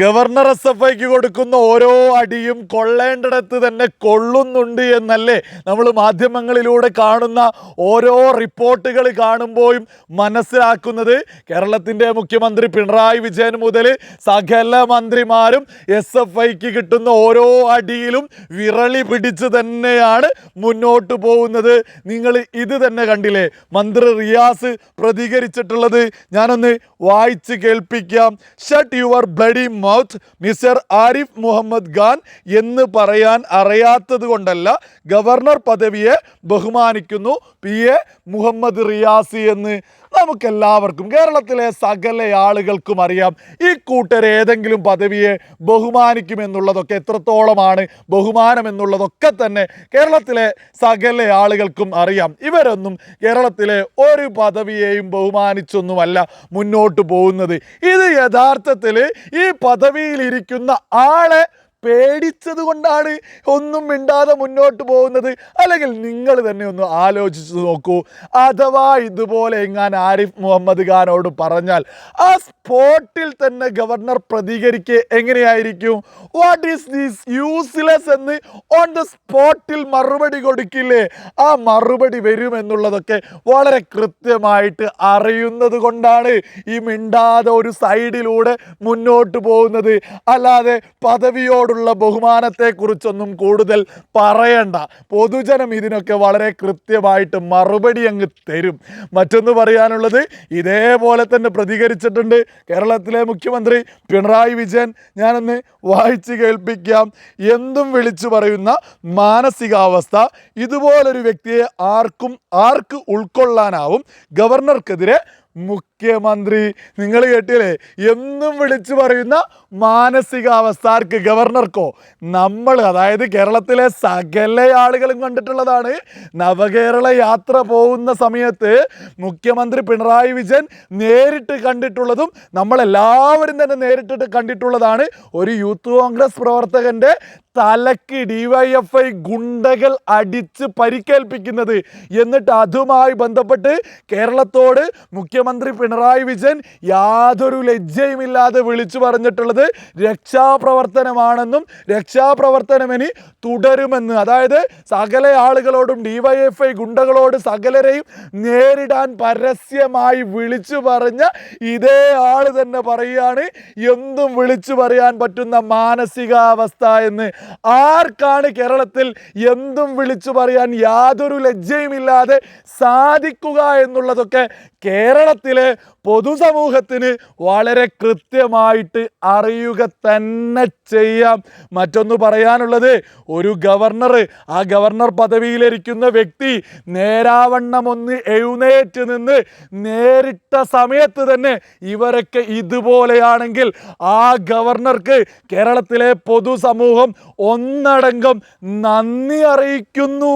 Governor S F ഐക്ക് കൊടുക്കുന്ന ഓരോ അടിയും കൊള്ളേണ്ടിടത്ത് തന്നെ കൊള്ളുന്നുണ്ട് എന്നല്ലേ നമ്മൾ മാധ്യമങ്ങളിലൂടെ കാണുന്ന ഓരോ റിപ്പോർട്ടുകൾ കാണുമ്പോഴും മനസ്സിലാക്കുന്നത്. കേരളത്തിന്റെ മുഖ്യമന്ത്രി പിണറായി വിജയൻ മുതൽ സകല മന്ത്രിമാരും എസ് എഫ് ഐക്ക് കിട്ടുന്ന ഓരോ അടിയിലും വിരളി പിടിച്ച് തന്നെയാണ് മുന്നോട്ട് പോകുന്നത്. നിങ്ങൾ ഇത് തന്നെ കണ്ടില്ലേ? മന്ത്രി റിയാസ് പ്രതികരിച്ചിട്ടുള്ളത്. ഞാനൊന്ന് വായിച്ച് കേൾപ്പിക്കാം. Shut your bloody mouth mister Arif Mohammad Khan എന്ന് പറയാൻ അറിയാത്തത് കൊണ്ടല്ല ഗവർണർ പദവിയെ ബഹുമാനിക്കുന്നു. പി. എ. മുഹമ്മദ് റിയാസി എന്ന്. നമുക്കെല്ലാവർക്കും കേരളത്തിലെ സകല ആളുകൾക്കും അറിയാം ഈ കൂട്ടർ ഏതെങ്കിലും പദവിയെ ബഹുമാനിക്കുമെന്നുള്ളതൊക്കെ എത്രത്തോളമാണ് ബഹുമാനം എന്നുള്ളതൊക്കെ തന്നെ കേരളത്തിലെ സകല ആളുകൾക്കും അറിയാം. ഇവരൊന്നും കേരളത്തിലെ ഒരു പദവിയെയും ബഹുമാനിച്ചൊന്നുമല്ല മുന്നോട്ട് പോകുന്നത്. ഇത് യഥാർത്ഥത്തിൽ ഈ പദവിയിലിരിക്കുന്ന ആളെ പേടിച്ചത് കൊണ്ടാണ് ഒന്നും മിണ്ടാതെ മുന്നോട്ട് പോകുന്നത്. അല്ലെങ്കിൽ നിങ്ങൾ തന്നെ ഒന്ന് ആലോചിച്ച് നോക്കൂ. അഥവാ ഇതുപോലെ എങ്ങാൻ ആരിഫ് മുഹമ്മദ് ഖാനോട് പറഞ്ഞാൽ ആ സ്പോട്ടിൽ തന്നെ ഗവർണർ പ്രതികരിക്കുക എങ്ങനെയായിരിക്കും? വാട്ട് ഈസ് ദീസ് യൂസ്ലെസ് എന്ന് ഓൺ ദ സ്പോട്ടിൽ മറുപടി കൊടുക്കില്ലേ? ആ മറുപടി വരുമെന്നുള്ളതൊക്കെ വളരെ കൃത്യമായിട്ട് അറിയുന്നത് കൊണ്ടാണ് ഈ മിണ്ടാതെ ഒരു സൈഡിലൂടെ മുന്നോട്ട് പോകുന്നത്. അല്ലാതെ പദവിയോടുള്ള ബഹുമാനത്തെക്കുറിച്ചൊന്നും കൂടുതൽ പറയണ്ട. പൊതുജനം ഇതിനൊക്കെ വളരെ കൃത്യമായിട്ട് മറുപടി അങ്ങ് തരും. മറ്റൊന്ന് പറയാനുള്ളത് ഇതേപോലെ തന്നെ പ്രതികരിച്ചിട്ടുണ്ട് കേരളത്തിലെ മുഖ്യമന്ത്രി പിണറായി വിജയൻ. ഞാനൊന്ന് വായിച്ച് കേൾപ്പിക്കാം. എന്തും വിളിച്ചു പറയുന്ന മാനസികാവസ്ഥ ഇതുപോലൊരു വ്യക്തിയെ ആർക്കും ആർക്ക് ഉൾക്കൊള്ളാനാവും ഗവർണർക്കെതിരെ മുഖ്യമന്ത്രി നിങ്ങൾ കേട്ടില്ലേ? എന്നും വിളിച്ചു പറയുന്ന മാനസികാവസ്ഥ ആർക്ക്? ഗവർണർക്കോ? നമ്മൾ അതായത് കേരളത്തിലെ സകല ആളുകളും കണ്ടിട്ടുള്ളതാണ് നവകേരള യാത്ര പോകുന്ന സമയത്ത് മുഖ്യമന്ത്രി പിണറായി വിജയൻ നേരിട്ട് കണ്ടിട്ടുള്ളതും നമ്മളെല്ലാവരും തന്നെ നേരിട്ടിട്ട് കണ്ടിട്ടുള്ളതാണ് ഒരു യൂത്ത് കോൺഗ്രസ് പ്രവർത്തകന്റെ തലക്ക് ഡിവൈഎഫ്ഐ ഗുണ്ടകൾ അടിച്ച് പരിക്കേൽപ്പിക്കുന്നത്. എന്നിട്ട് അതുമായി ബന്ധപ്പെട്ട് കേരളത്തോട് മുഖ്യമന്ത്രി പിണറായി വിജയൻ യാതൊരു ലജ്ജയുമില്ലാതെ വിളിച്ചു പറഞ്ഞിട്ടുള്ളത് രക്ഷാപ്രവർത്തനമാണെന്നും രക്ഷാപ്രവർത്തനം ഇനി തുടരുമെന്ന്. അതായത് സകല ആളുകളോടും ഡിവൈഎഫ്ഐ ഗുണ്ടകളോട് സകലരെയും നേരിടാൻ പരസ്യമായി വിളിച്ചു പറഞ്ഞ ഇതേ ആൾ തന്നെ പറയുകയാണ് എന്തും വിളിച്ചു പറയാൻ പറ്റുന്ന മാനസികാവസ്ഥ എന്ന്. ആർക്കാണ് കേരളത്തിൽ എന്തും വിളിച്ചു പറയാൻ യാതൊരു ലജ്ജയുമില്ലാതെ സാധിക്കുക എന്നുള്ളതൊക്കെ കേരളത്തിലെ പൊതുസമൂഹത്തിന് വളരെ കൃത്യമായിട്ട് അറിയുക തന്നെ ചെയ്യാം. മറ്റൊന്ന് പറയാനുള്ളത് ഒരു ഗവർണർ ആ ഗവർണർ പദവിയിലിരിക്കുന്ന വ്യക്തി നേരാവണ്ണം ഒന്ന് എഴുന്നേറ്റ് നിന്ന് നേരിട്ട സമയത്ത് തന്നെ ഇവരൊക്കെ ഇതുപോലെയാണെങ്കിൽ ആ ഗവർണർക്ക് കേരളത്തിലെ പൊതുസമൂഹം ഒന്നടങ്കം നന്ദി അറിയിക്കുന്നു.